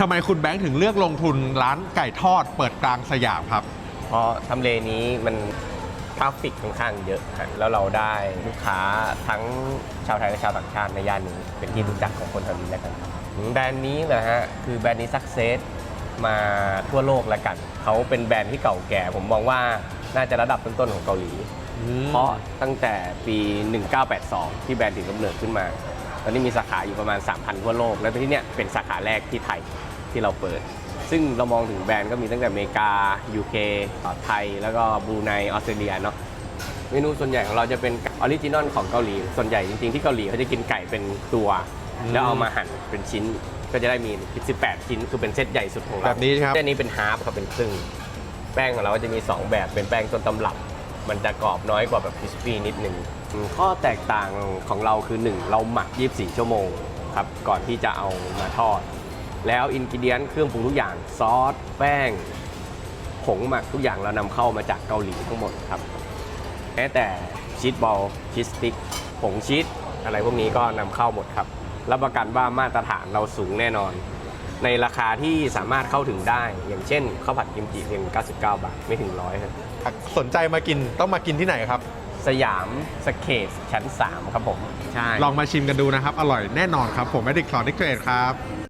ทำไมคุณแบงค์ถึงเลือกลงทุนร้านไก่ทอดเปิดกลางสยามครับ เพราะทำเลนี้มันทราฟฟิกค่อนข้างเยอะฮะแล้วเราได้ลูกค้าทั้งชาวไทยและชาวต่างชาติในย่านนี้เป็นที่รู้จักของคนแถวนี้แล้วกันแบรนด์นี้นะฮะคือแบรนด์นี้สักเซสมาทั่วโลกแล้วกันเขาเป็นแบรนด์ที่เก่าแก่ ผมมองว่าน่าจะระดับต้นๆของเกาหลี เพราะตั้งแต่ปี 1982 ที่แบรนด์ถึงกำเนิดขึ้นมา ตอนนี้มีสาขาอยู่ประมาณ 3,000 ทั่วโลก แล้วที่เนี้ยเป็นสาขาแรกที่ไทย ที่เราเปิด ซึ่งเรามองถึงแบรนด์ก็มีตั้งแต่อเมริกา UK ไทย แล้วก็บรูไนออสเตรเลียเนาะเมนูส่วนใหญ่ของเราจะเป็นออริจินอลของเกาหลี ส่วนใหญ่จริงๆที่เกาหลีเขาจะกินไก่เป็นตัว แล้วเอามาหั่นเป็นชิ้นก็จะได้มี 18 ชิ้นคือเป็นเซตใหญ่สุดของเราแบบนี้ครับเส้นนี้เป็นฮาร์ฟครับเป็นครึ่ง แป้งของเราก็จะมี 2 แบบเป็นแป้งต้นตำรับ มันจะกรอบน้อยกว่าแบบคริสปี้นิดนึงอืมข้อแตกต่างของเราคือ 1 เราหมัก 24 ชั่วโมงครับก่อนที่จะเอามาทอด แล้วอินกิเดียนเครื่องปรุงทุกอย่างซอสแป้งผงหมักทุกอย่างเรานำเข้ามาจากเกาหลีทั้งหมดครับแม้แต่ชีสบอลชีสสติ๊กผงชีสอะไรพวกนี้ก็นำเข้าหมดครับรับประกันว่ามาตรฐานเราสูงแน่นอน ในราคาที่สามารถเข้าถึงได้ อย่างเช่นข้าวผัดกิมจิเพียง 99 บาท ไม่ถึงร้อยครับสนใจมากินต้องมากินที่ไหนครับ สยามสเคทชั้น 3 ครับผม ใช่ ลองมาชิมกันดูนะครับ อร่อยแน่นอนครับ ผมแมดิกคลอนิกเทรดครับ